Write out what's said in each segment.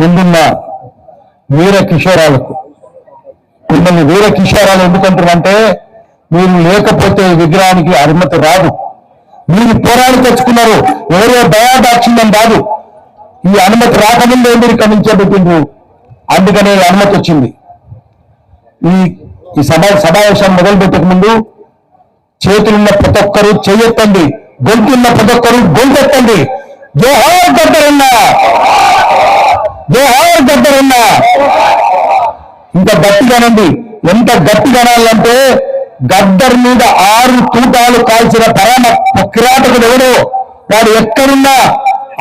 ముందున్న వీర కిషోరాలకు. మిమ్మల్ని వీర కిషోరాలు ఎందుకంటారంటే మీరు లేకపోతే విగ్రహానికి అనుమతి రాదు. మీరు పోరాడి తెచ్చుకున్నారు. ఎవరో దయాదాక్షిణ్యం రాదు ఈ అనుమతి రాకముందే మీరు ఇక్కడి నుంచే పెట్టిండ్రు అందుకనే అనుమతి వచ్చింది. ఈ ఈ సభ సమావేశం మొదలు పెట్టక ముందు చేతులున్న ప్రతి ఒక్కరు చెయ్యెత్తండి. గొంతున్న ప్రతి ఒక్కరు గొంతెత్తండి. జోహార్ గద్దరన్న జోహార్ గద్దరన్న ఇంకా గట్టిగానండి ఎంత గట్టిగానాలంటే గద్దర్ మీద ఆరు తూటాలు కాల్చిన పరమ కిరాటకుడు ఎవడు వాడు ఎక్కడున్నా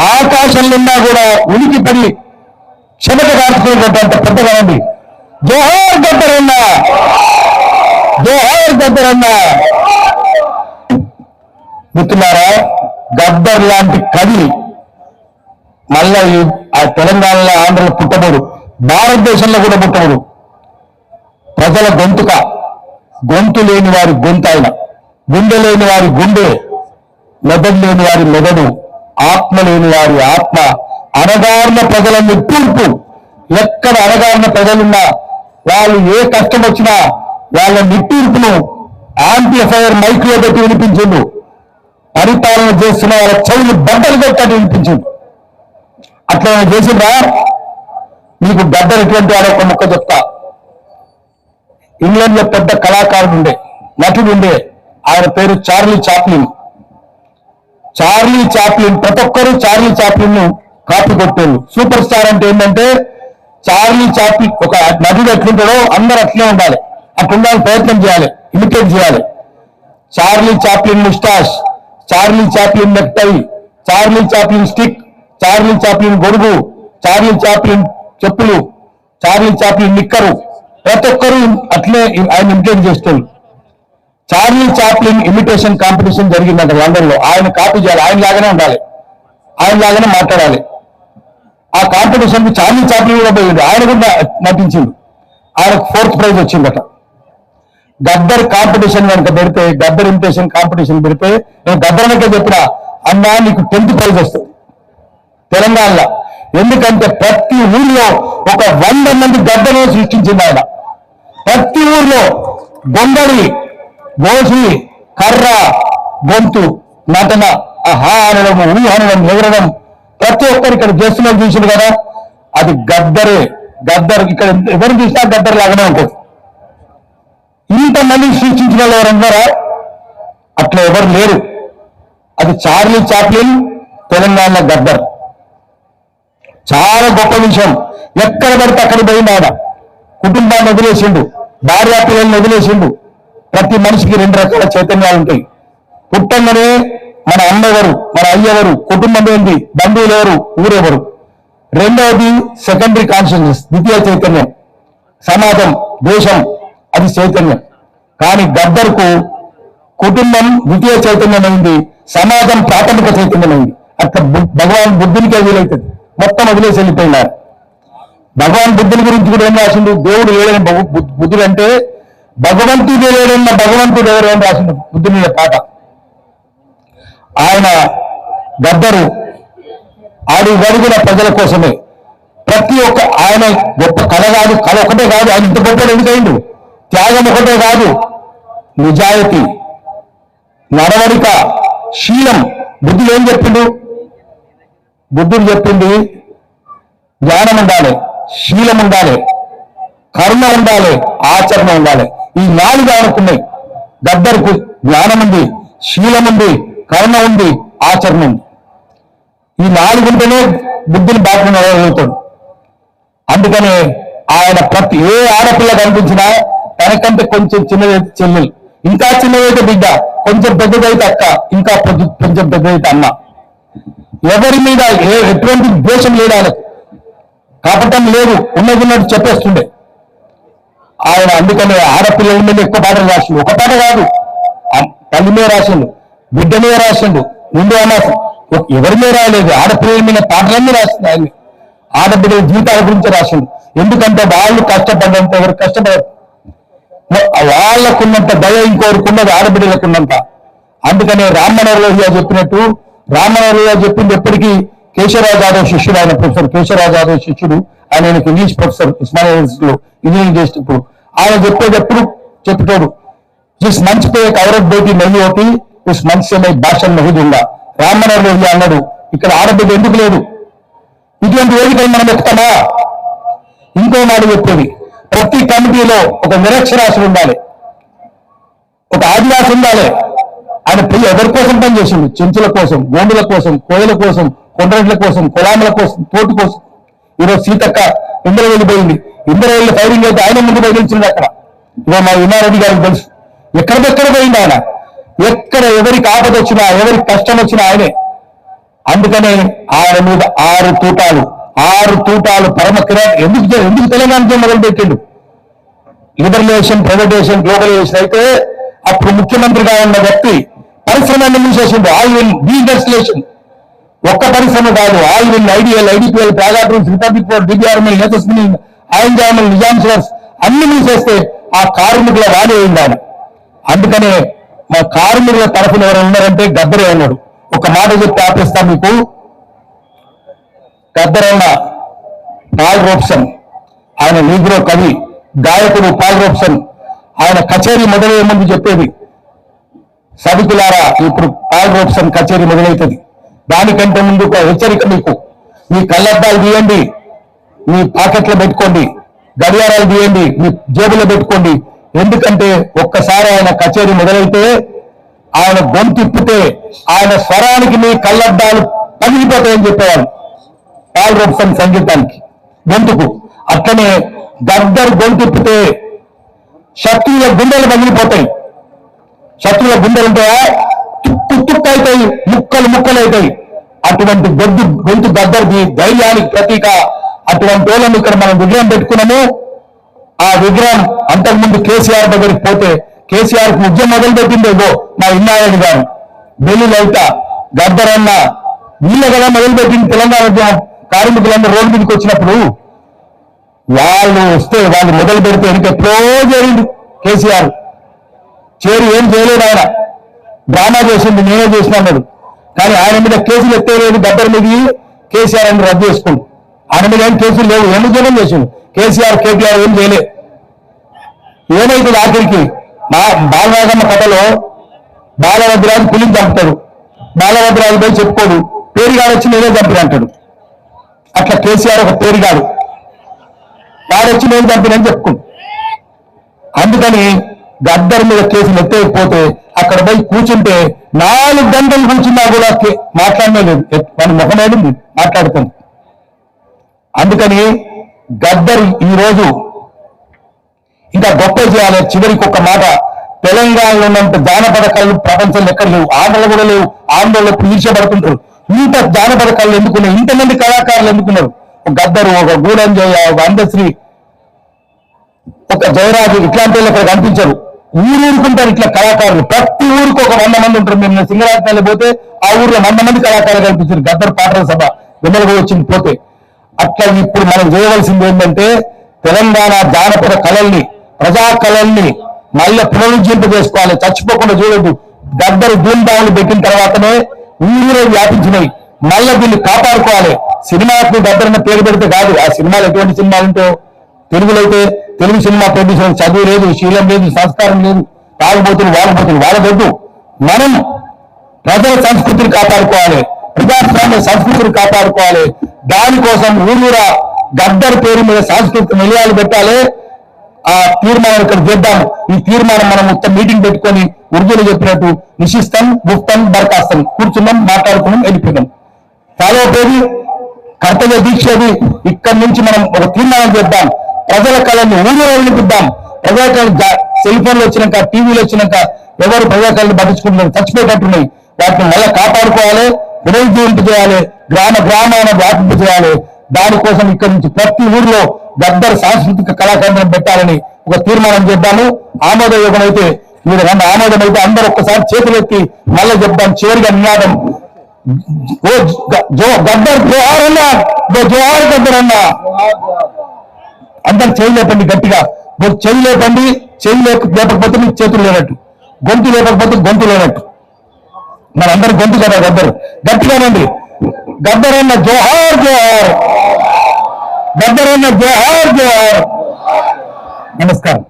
ఆకాశంలోన్నా కూడా ఉనికి పడి చెమట కాల్చుకునేటంత పెద్దగానండి జోహార్ గద్దరన్న జోహార్ గద్దరన్న మిత్రులారా గద్దర్ లాంటి కవి మళ్ళా ఆ తెలంగాణలో ఆంధ్రలో పుట్టబడు భారతదేశంలో కూడా పుట్టబడు. ప్రజల గొంతుక గొంతు లేని వారి గొంతు ఆయన. గుండె లేని వారి గుండె మెదడు లేని వారి మెదడు ఆత్మ లేని వారి ఆత్మ. అనగారిన ప్రజల నిట్టూర్పు ఎక్కడ అనగారిన ప్రజలున్నా వాళ్ళు ఏ కష్టం వచ్చినా వాళ్ళ నిట్టూర్పును యాంప్లిఫైర్ మైక్లో పెట్టి వినిపించిండు. పరిపాలన చేస్తున్న వాళ్ళ చెవులు బట్టలు కొట్టని వినిపించిండు. అట్లా చేసిందా మీకు గద్దర్ ఎటువంటి వాడు ఒక ముక్క చెప్తా. ఇంగ్లాండ్లో పెద్ద కళాకారుడు ఉండే నటుడు ఉండే. ఆయన పేరు చార్లీ చాప్లిన్. చార్లీ చాప్లిన్ ప్రతి ఒక్కరూ చార్లీ చాప్లిన్ను కాపీ కొట్టేళ్ళు సూపర్ స్టార్ అంటే ఏంటంటే చార్లీ చాప్లిన్ ఒక నటుడు ఎట్లుంటాడో అందరూ అట్లే ఉండాలి. అట్లుండాలని ప్రయత్నం చేయాలి ఇమిటేట్ చేయాలి. Charlie Chaplin moustache Charlie Chaplin necktie Charlie Chaplin stick Charlie Chaplin గొడుగు చార్లీ చాప్లిన్ చెప్పులు చార్లీ చాప్లిన్ నిక్కరు. ప్రతి ఒక్కరూ అట్లే ఆయన ఇమిటేట్ చేస్తారు చార్లీ చాప్లిన్ ఇమిటేషన్ కాంపిటీషన్ జరిగిందంట లండన్లో ఆయన కాపీ చేయాలి. ఆయన లాగానే ఉండాలి. ఆయన లాగానే మాట్లాడాలి. ఆ కాంపిటీషన్కి చార్లీ చాప్లిన్ కూడా పోయింది ఆయన కూడా నటించింది ఆయనకు ఫోర్త్ ప్రైజ్ వచ్చిందట. గద్దర్ కాంపిటీషన్ కనుక పెడితే గద్దర్ ఇమిటేషన్ కాంపిటీషన్ పెడితే నేను గద్దర్నకే చెప్పిన అన్నా నీకు టెన్త్ ప్రైజ్ వస్తుంది. తెలంగాణలో. ఎందుకంటే ప్రతి ఊర్లో ఒక వంద మంది గడ్డను సృష్టించింది ఆయన. ప్రతి ఊర్లో గొంగళి గోసి కర్ర గొంతు నటన ఆహా అనడం ఊ ఎగరడం ప్రతి ఒక్కరు ఇక్కడ చేస్తున్నారు చూసిండు కదా. అది గద్దరే. గద్దర్ ఇక్కడ ఎవరు చూసినా గద్దర్ లాగానే ఉంటుంది. ఇంతమంది సృష్టించిన వాళ్ళు ఎవరన్నారా? అట్లా ఎవరు లేరు. అది చార్లీ చాప్లిన్ తెలంగాణ గద్దర్. చాలా గొప్ప విషయం. ఎక్కడ పడితే అక్కడ పోయింది ఆడ. కుటుంబాన్ని వదిలేసిండు. భార్య పిల్లల్ని వదిలేసిండు. ప్రతి మనిషికి రెండు రకాల చైతన్యాలు ఉంటాయి. పుట్టంగానే మన అమ్మ ఎవరు మన అయ్యవరు కుటుంబం ఏంటి బంధువులు ఎవరు? ఊరెవరు? రెండవది సెకండరీ కాన్షియస్నెస్ ద్వితీయ చైతన్యం. సమాజం దేశం అది చైతన్యం. కానీ గద్దర్కు కుటుంబం ద్వితీయ చైతన్యమైంది సమాజం ప్రాథమిక చైతన్యమైంది. అట్లా భగవాన్ బుద్ధునికే వీలవుతుంది మొత్తం వదిలేసి వెళ్ళిపోయినారు. భగవాన్ బుద్ధుని గురించి కూడా ఏం రాసిండు? దేవుడు లేడని బుద్ధ- బుద్ధుడు అంటే భగవంతుడు లేడన్న భగవంతుడు ఎవరు అని రాసిండు బుద్ధుని పాట. ఆయన గద్దరు ఆడి గడుగుల ప్రజల కోసమే. ప్రతి ఒక్క ఆయన గొప్ప కళ కాదు కళ ఒకటే కాదు ఆయన ఇంత గొప్పడు ఎందుకైండు? త్యాగం ఒకటే కాదు. నిజాయితీ నడవడిక శీలం. బుద్ధుడు ఏం చెప్పిండు? బుద్ధుడు చెప్పింది జ్ఞానం ఉండాలి శీలం ఉండాలి కర్మ ఉండాలి ఆచరణ ఉండాలి. ఈ నాలుగు ఆయనకున్నాయి గద్దరుకు జ్ఞానం ఉంది శీలం ఉంది కర్మ ఉంది ఆచరణ ఉంది. ఈ నాలుగు ఉంటేనే బుద్ధిని బాగా నడవగలుగుతాడు అందుకనే ఆయన ప్రతి ఏ ఆడపిల్ల కనిపించినా తనకంటే కొంచెం చిన్నదైతే చెల్లెలు. ఇంకా చిన్నదైతే బిడ్డ కొంచెం పెద్దదైతే అక్క ఇంకా కొంచెం పెద్దదైతే అన్న. ఎవరి మీద ఎటువంటి ద్వేషం లేదు ఆయనకు కాపటం లేదు ఉన్నది ఉన్నట్టు చెప్పేస్తుండే. ఆయన అందుకనే ఆడపిల్లల మీద ఎక్కువ పాటలు రాసిండు. ఒక పాట కాదు. తల్లి మీద రాసిండు బిడ్డ మీద రాసిండు ముందు అన్న ఎవరి మీద రాయలేదు ఆడపిల్లల మీద పాటలన్నీ రాసిండు ఆయన. ఆడపిల్లల జీవితాల గురించి రాసిండు. ఎందుకంటే వాళ్ళు కష్టపడ్డంత ఎవరు కష్టపడరు. వాళ్ళకున్నంత దయ ఇంకోరికి ఉన్నది ఆడబిడ్డలకు ఉన్నంత అందుకనే రామనవరలో చెప్పినట్టు రామారావు గారు చెప్పింది ఎప్పటికీ కేశవరావు జాదవ్ శిష్యుడు ఆయన ప్రొఫెసర్ కేశవరావు జాదవ్ శిష్యుడు. ఆయన ఇంగ్లీష్ ప్రొఫెసర్ ఉస్మానియా యూనివర్సిటీలో ఇంజనీరింగ్ చేసినప్పుడు ఆయన చెప్పేటప్పుడు చెప్తాడు జిస్ మంచి పే కవరత్ బేటి నయ్యి ఒకటి జిస్ మంచి మై భాష మహుదుందా రామారావు అన్నాడు ఇక్కడ ఆడబిడ్డ ఎందుకు లేదు? ఇటువంటి వేదికలు మనం ఎక్కుతామా? ఇంకో మాట చెప్పేది ప్రతి కమిటీలో ఒక నిరక్షరాశులు ఉండాలి ఒక ఆదివాసి ఉండాలి ఆయన పోయి ఎవరి కోసం పనిచేసిండు చెంచుల కోసం గోండుల కోసం కోయల కోసం కొండరెడ్ల కోసం కులాముల కోసం తోటి కోసం. ఈరోజు సీతక్క ఇందర వెళ్ళిపోయింది ఇందర వెళ్ళి ఫైరింగ్ అయితే ఆయన ముందు బయలుదేరించింది అక్కడ. ఇవాళ మా ఉమారెడ్డి గారికి తెలుసు. ఎక్కడికెక్కడ పోయింది ఆయన? ఎక్కడ ఎవరికి ఆపద వచ్చినా ఎవరికి కష్టం వచ్చినా ఆయనే. అందుకనే ఆయన మీద ఆరు తూటాలు ఆరు తూటాలు పరమ కిరా ఎందుకు ఎందుకు తెలంగాణతో మొదలు పెట్టిండు లిబరలేషన్ ప్రైవేటేషన్ గ్లోబలైజేషన్ అయితే అప్పుడు ముఖ్యమంత్రిగా ఉన్న వ్యక్తి పరిశ్రమ మూసేసిండు ఆయిల్ విల్ డీఇండస్ట్రియేషన్ ఒక్క పరిశ్రమ కాదు. ఆయిల్ విల్ ideal IDPL Praga Tools Republic Forge DBRL నేతస్మిని ఆయన జామల్ నిజాం సోర్స్ అన్ని మూసేస్తే ఆ కార్మికుల వాడే ఉండాలి అందుకనే మా కార్మికుల తరఫున ఎవరు ఉన్నారంటే గద్దరే ఉన్నాడు ఒక మాట చెప్పి ఆపేస్తా మీకు. గద్దరన్న పాల్ రోప్సన్. ఆయన నీగ్రో కవి గాయకుడు పాల్ రోప్సన్. ఆయన కచేరీ మొదలయ్యే ముందు చెప్పేది సభికులారా ఇప్పుడు పాల్ రోప్సన్ కచేరీ మొదలవుతుంది దానికంటే ముందు ఒక హెచ్చరిక మీకు మీ కళ్ళద్దాలు తీయండి మీ పాకెట్లో పెట్టుకోండి గడియారాలు తీయండి మీ జేబులో పెట్టుకోండి. ఎందుకంటే ఒక్కసారి ఆయన కచేరీ మొదలైతే ఆయన గొంతిప్పితే ఆయన స్వరానికి మీ కళ్ళద్దాలు పగిలిపోతాయని చెప్పేవారు పాల్ రోప్సన్ సంగీతానికి గొంతుకు. అట్లనే గద్దర్ గొంతిప్పితే శత్రువుల గుండెలు పగిలిపోతాయి శత్రువుల గుండెలు ఉంటాయా తుక్కు తుక్కు అవుతాయి ముక్కలు ముక్కలు అవుతాయి. అటువంటి గొంతు గొంతు గద్దర్ది ధైర్యానికి ప్రతీక. అటువంటి వాళ్ళని ఇక్కడ మనం విగ్రహం పెట్టుకున్నాము. ఆ విగ్రహం అంతకుముందు కేసీఆర్ దగ్గరికి పోతే కేసీఆర్కు ఉద్యమం మొదలు పెట్టిందేగో మా ఇన్నారాయణ గారు. బెల్లి లలిత గద్దరన్న వీళ్ళ కదా మొదలు పెట్టింది తెలంగాణ ఉద్యమం. కార్మికులందరూ రోడ్డు మీదకి వచ్చినప్పుడు వాళ్ళు వస్తే వాళ్ళు మొదలు పెడితే వెనక ఎప్పుడో జరిగింది కేసీఆర్. చేరి ఏం చేయలేదు ఆయన. డ్రామా చేసింది నేనే చేసినాడు కానీ ఆయన మీద కేసులు ఎత్తలేదు గద్దర్ మీద కేసీఆర్ అని రద్దు చేసుకోండి ఆయన మీద ఏం కేసులు లేవు ఏం ఉద్యోగం చేసిండు? కేసీఆర్ కేటీఆర్ ఏం చేయలే. ఏమైతుంది ఆఖరికి? మా బాలరాజమ్మ కథలో బాలభద్రాజు పులిని చంపుతాడు. బాలభద్రాజు పోయి చెప్పుకోడు. పేరుగాడు వచ్చి నేనే చంపిన అంటాడు. అట్లా కేసీఆర్ ఒక పేరుగాడు. వాడు వచ్చి నేను చంపినని చెప్పుకుంటు అందుకని గద్దర్ మీద కేసులు ఎత్తేయకపోతే అక్కడ పోయి కూర్చుంటే నాలుగు గంటలు కూర్చున్నా కూడా మాట్లాడమే లేదు. ఎత్- ముఖమేది మాట్లాడుతుంది. అందుకని గద్దర్ ఈ రోజు ఇంకా గొప్ప చేయాలి. చివరికి ఒక మాట. తెలంగాణలో ఉన్నంత జానపద కళలు ప్రపంచంలో ఎక్కడ లేవు. ఆంధ్రలో కూడా లేవు. ఆంధ్రలో పీల్చబడుతుంటారు. ఇంత జానపద కళలు ఎందుకున్నారు ఇంతమంది కళాకారులు ఎందుకున్నారు? ఒక గద్దరు ఒక గూడంజయ్య ఒక అందశ్రీ ఒక జయరాజు ఇట్లాంటి వాళ్ళు ఇక్కడ కనిపించరు. ఊరూరుకుంటారు ఇట్లా కళాకారులు. ప్రతి ఊరికి ఒక వంద మంది ఉంటారు. మేము సింగరాజపల్లి పోతే ఆ ఊర్లో వంద మంది కళాకారులు కనిపించారు. గద్దర్ పాటల సభ ఎమ్మెల్యే వచ్చింది పోతే. అట్లా ఇప్పుడు మనం చేయవలసింది ఏంటంటే తెలంగాణ జానపద కళల్ని ప్రజా కళల్ని మళ్ళీ పునరుజ్జింపజేసుకోవాలి చచ్చిపోకుండా చూడొద్దు. గద్దరు ధూమ్ధావులు పెట్టిన తర్వాతనే ఊరిలో వ్యాపించినాయి. మళ్ళీ దీన్ని కాపాడుకోవాలి. సినిమాకు గద్దరన్న పేరు పెడితే కాదు. ఆ సినిమాలు ఎటువంటి సినిమాలు ఉంటాయో తెలుగులో అయితే తెలుగు సినిమా ప్రొడ్యూసర్ చదువు లేదు శీలం లేదు సంస్కారం లేదు తాగుబోతులు వాడబోతులు వాడబోద్దు మనం ప్రజల సంస్కృతిని కాపాడుకోవాలి ప్రజాస్వామ్య సంస్కృతిని కాపాడుకోవాలి. దానికోసం ఊరూరా గద్దర్ పేరు మీద సాంస్కృతిక నిలయాలు పెట్టాలి. ఆ తీర్మానం ఇక్కడ చేద్దాం. ఈ తీర్మానం మనం మొత్తం మీటింగ్ పెట్టుకొని ఉర్దూలో చెప్పినట్టు నిశిస్తాం గుప్తం బర్ఖాస్తాం కూర్చున్నాం మాట్లాడుకున్నాం వెళ్ళిపోతాం ఫాలో పేరు కర్తవ్య దీక్షది ఇక్కడి నుంచి మనం ఒక తీర్మానం చేద్దాం. ప్రజల కళని ఊరిలో వినిపిద్దాం ప్రజల కళ సెల్ ఫోన్లు వచ్చినాక టీవీలు వచ్చినాక ఎవరు ప్రజల కళని పట్టించుకుంటున్నారు? చచ్చిపోయేటట్టున్నాయి. వాటిని మళ్ళీ కాపాడుకోవాలి? పునరుద్ధరింపు చేయాలి. గ్రామ గ్రామాలను వ్యాపింపు చేయాలి. దానికోసం ఇక్కడి నుంచి ప్రతి ఊర్లో గద్దరు సాంస్కృతిక కళాకేంద్రం పెట్టాలని ఒక తీర్మానం చేద్దాము. ఆమోదయోగం అయితే మీరు రెండు ఆమోదం అయితే అందరూ ఒక్కసారి చేతులు ఎత్తి మళ్ళీ చెప్తాం. చివరిగా నినాదం. ఓ గద్దర్ జోహార్ అన్నా. జోహార్ గద్దర్ అన్నా. అందరు చేయి లేపండి గట్టిగా. మీరు చెయ్యి లేపండి చెయ్యి లేక లేపకపోతే మీకు చేతులు లేనట్టు. గొంతు లేపకపోతే గొంతు లేనట్టు. మనందరూ గొంతు కదా గద్దరు గట్టిగానండి గద్దరన్న జోహార్ జోహార్. గద్దరన్న జోహార్ జోహార్. నమస్కారం.